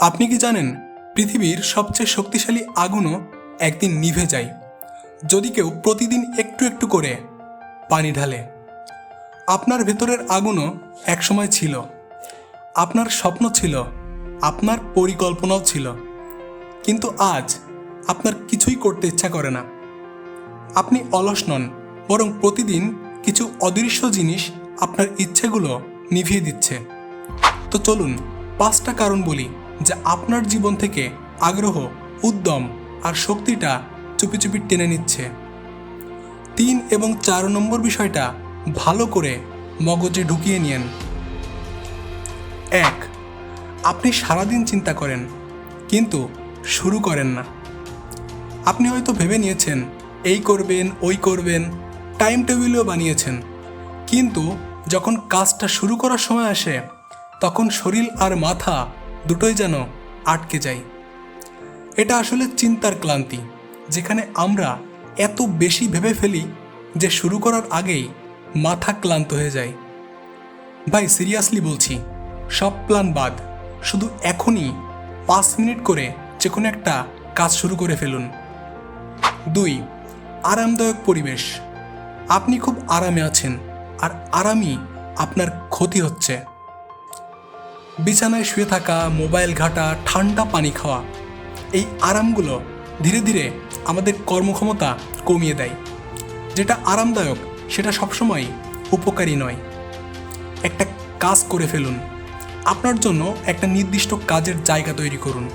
আপনি কি জানেন, পৃথিবীর সবচেয়ে শক্তিশালী আগুনও একদিন নিভে যায়, যদি কেউ প্রতিদিন একটু একটু করে পানি ঢালে। আপনার ভেতরের আগুনও একসময় ছিল, আপনার স্বপ্ন ছিল, আপনার পরিকল্পনাও ছিল, কিন্তু আজ আপনার কিছুই করতে ইচ্ছা করে না। আপনি অলস নন, বরং প্রতিদিন কিছু অদৃশ্য জিনিস আপনার ইচ্ছেগুলো নিভিয়ে দিচ্ছে। তো চলুন, পাঁচটা কারণ বলি। যা আপনার জীবন থেকে আগ্রহ, উদ্যম আর শক্তিটা চুপি চুপি টেনে নিচ্ছে। তিন এবং চার নম্বর বিষয়টা ভালো করে মগজে ঢুকিয়ে নিয়েন। এক, আপনি সারাদিন চিন্তা করেন, কিন্তু শুরু করেন না। আপনি হয়তো ভেবে নিয়েছেন, এই করবেন, ওই করবেন, টাইম টেবিলও বানিয়েছেন। কিন্তু যখন কাজটা শুরু করার সময় আসে, তখন শরীর আর মাথা দুটোই যেন আটকে যায়। এটা আসলে চিন্তার ক্লান্তি, যেখানে আমরা এত বেশি ভেবে ফেলি যে শুরু করার আগেই মাথা ক্লান্ত হয়ে যায়। ভাই সিরিয়াসলি বলছি, সব প্ল্যান বাদ। শুধু এখনই পাঁচ মিনিট করে যে কোনো একটা কাজ শুরু করে ফেলুন। দুই, আরামদায়ক পরিবেশ। আপনি খুব আরামে আছেন, আর আরামই আপনার ক্ষতি হচ্ছে। বিছানায় শুয়ে থাকা, মোবাইল ঘাটা, ঠান্ডা পানি খাওয়া, এই আরামগুলো ধীরে ধীরে আমাদের কর্মক্ষমতা কমিয়ে দেয়। যেটা আরামদায়ক, সেটা সবসময় উপকারী নয়। একটা কাজ করে ফেলুন। আপনার জন্য একটা নির্দিষ্ট কাজের জায়গা তৈরি করুন।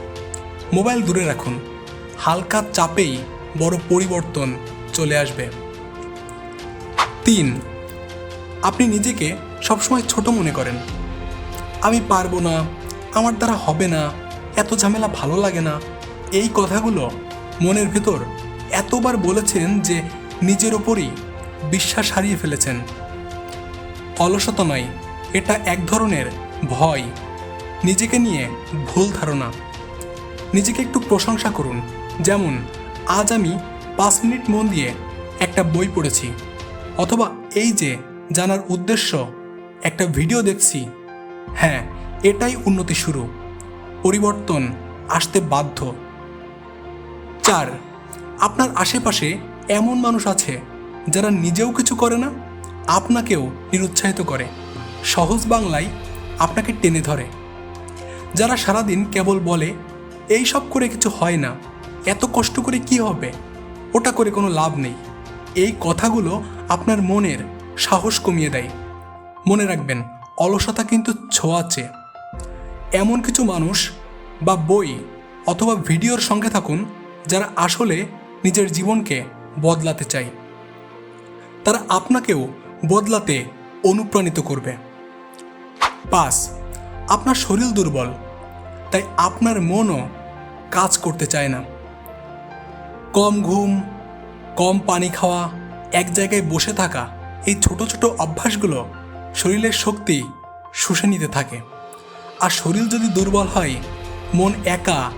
মোবাইল দূরে রাখুন। হালকা চাপেই বড় পরিবর্তন চলে আসবে। তিন, আপনি নিজেকে সবসময় ছোট মনে করেন। আমি পারব না, আমার দ্বারা হবে না, এত ঝামেলা ভালো লাগে না। এই কথাগুলো মনের ভেতর এতবার বলেছেন যে নিজের ওপরই বিশ্বাস হারিয়ে ফেলেছেন। অলসতা নয়, এটা এক ধরনের ভয়। নিজেকে নিয়ে ভুল ধারণা। নিজেকে একটু প্রশংসা করুন। যেমন, আজ আমি পাঁচ মিনিট মন দিয়ে একটা বই পড়েছি, অথবা এই যে জানার উদ্দেশ্য, একটা ভিডিও দেখছি হ্যাঁ এটাই উন্নতি শুরু। পরিবর্তন আসতে বাধ্য। চার, আপনার আশেপাশে এমন মানুষ আছে যারা নিজেও কিছু করে না, আপনাকেও নিরুৎসাহিত করে। সহজ বাংলায় আপনাকে টেনে ধরে। যারা সারাদিন কেবল বলে, এই সব করে কিছু হয় না, এত কষ্ট করে কি হবে? ওটা করে কোনো লাভ নেই। এই কথাগুলো আপনার মনের সাহস কমিয়ে দেয়। মনে রাখবেন অলসতা কিন্তু ছোঁয়াচে। এমন কিছু মানুষ বা বই অথবা ভিডিওর সঙ্গে থাকুন যারা আসলে নিজের জীবনকে বদলাতে চায় তারা আপনাকেও বদলাতে অনুপ্রাণিত করবে। পাঁচ, আপনার শরীর দুর্বল, তাই আপনার মনও কাজ করতে চায় না। কম ঘুম, কম পানি খাওয়া, এক জায়গায় বসে থাকা এই ছোট ছোট অভ্যাসগুলো শরীরের শক্তি শুষে নিতে থাকে। আর শরীর যদি দুর্বল হয়, মন একা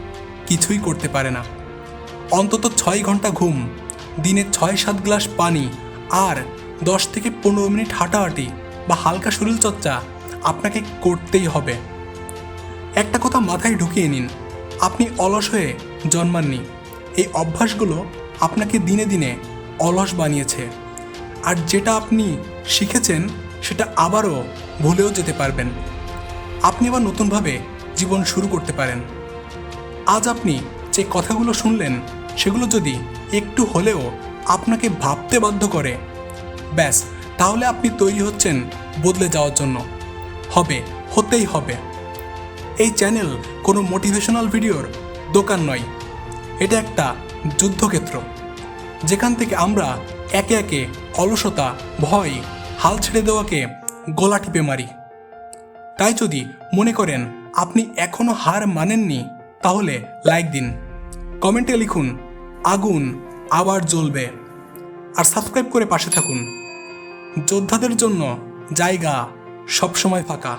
কিছুই করতে পারে না। অন্তত ছয় ঘণ্টা ঘুম, দিনে ছয় সাত গ্লাস পানি আর দশ থেকে পনেরো মিনিট হাঁটাহাঁটি বা হালকা শরীরচর্চা আপনাকে করতেই হবে। একটা কথা মাথায় ঢুকিয়ে নিন, আপনি অলস হয়ে জন্মাননি। এই অভ্যাসগুলো আপনাকে দিনে দিনে অলস বানিয়েছে। আর যেটা আপনি শিখেছেন সেটা আবারও ভুলেও যেতে পারবেন। আপনি আবার নতুনভাবে জীবন শুরু করতে পারেন। আজ আপনি যে কথাগুলো শুনলেন, সেগুলো যদি একটু হলেও আপনাকে ভাবতে বাধ্য করে, ব্যাস, তাহলে আপনি তৈরি হচ্ছেন বদলে যাওয়ার জন্য। হবে, হতেই হবে। এই চ্যানেল কোনো মোটিভেশনাল ভিডিওর দোকান নয়। এটা একটা যুদ্ধক্ষেত্র, যেখান থেকে আমরা একে একে অলসতা, ভয় হাল ছেড়ে দেওয়াকে গলা টিপে মারি। তাই যদি মনে করেন আপনি এখনও হার মানেননি, তাহলে লাইক দিন। কমেন্টে লিখুন, আগুন আবার জ্বলবে। আর সাবস্ক্রাইব করে পাশে থাকুন। যোদ্ধাদের জন্য জায়গা সবসময় ফাঁকা।